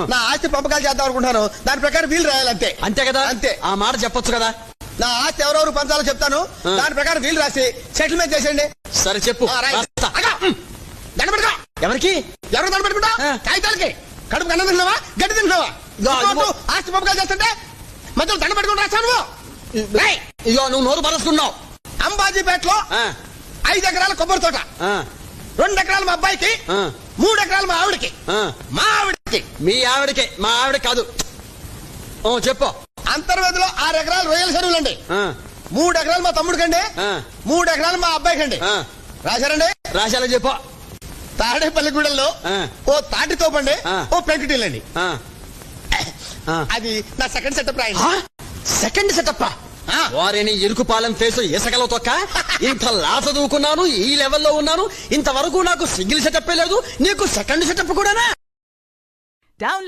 నా ఆస్తి పంపకాలు చేద్దాం అనుకుంటున్నాను. దాని ప్రకారం వీలు రాయాలంతే. అంతే కదా? అంతే. ఆ మాట చెప్పొచ్చు కదా? నా ఆస్తి ఎవరెవరు పంచాలో చెప్తాను. దాని ప్రకారం వీలు రాసి సెటిల్మెంట్ చేసేయండి. సరే చెప్పు. ఆ. రాస్తా. అగా. ఎవరికి? ఎవరు ఆ. కాగితాలకి. కడుపు కన్నం తింటున్నావా? గడ్డి తింటున్నావా? ఇదిగో, ఇంకోటి, ఇదిగో. ఆస్తి పంపకాలు చేస్తుంటే మధ్యలో దండ పెట్టుకుని రాస్తాను నువ్వు? రాయ్. ఇగో నువ్వు నోరు పరుస్తున్నావు. అంబాజీపేటలో ఆ, ఐదు ఎకరాల కొబ్బరి తోట. ఆ, రెండు ఎకరాలు మా అబ్బాయికి ఆ, మూడు ఎకరాలు మా ఆవిడకి. ఆ. మా ఆవిడకి మీ ఆవిడకే మా ఆవిడ కాదు. ఓ చెప్పు. అంతర్వేదిలో ఆరు ఎకరాలు రొయ్యల చెరువులండి. ఆ, మూడు ఎకరాలు మా తమ్ముడికండి. ఆ. మూడు ఎకరాలు మా అబ్బాయికండి. ఆ, రాశారండి? రాశాలో చెప్పు. తాడేపల్లిగూడెల్లో. ఓ తాటి తోపండి. ఓ పెంకుటిల్లండి. అది నా సెకండ్ సెటప్ రాయండి. ఆ? సెకండ్ సెటప్ ఆ. వారిని ఇరుకుపాలెం ఫేస్ ఇసకలో తొక్క. ఇంత లాత దూకున్నాను ఈ లెవెల్లో ఉన్నాను. ఇంతవరకు నాకు సింగిల్ సెటప్ లేదు నీకు సెకండ్ సెటప్ కూడానా? Download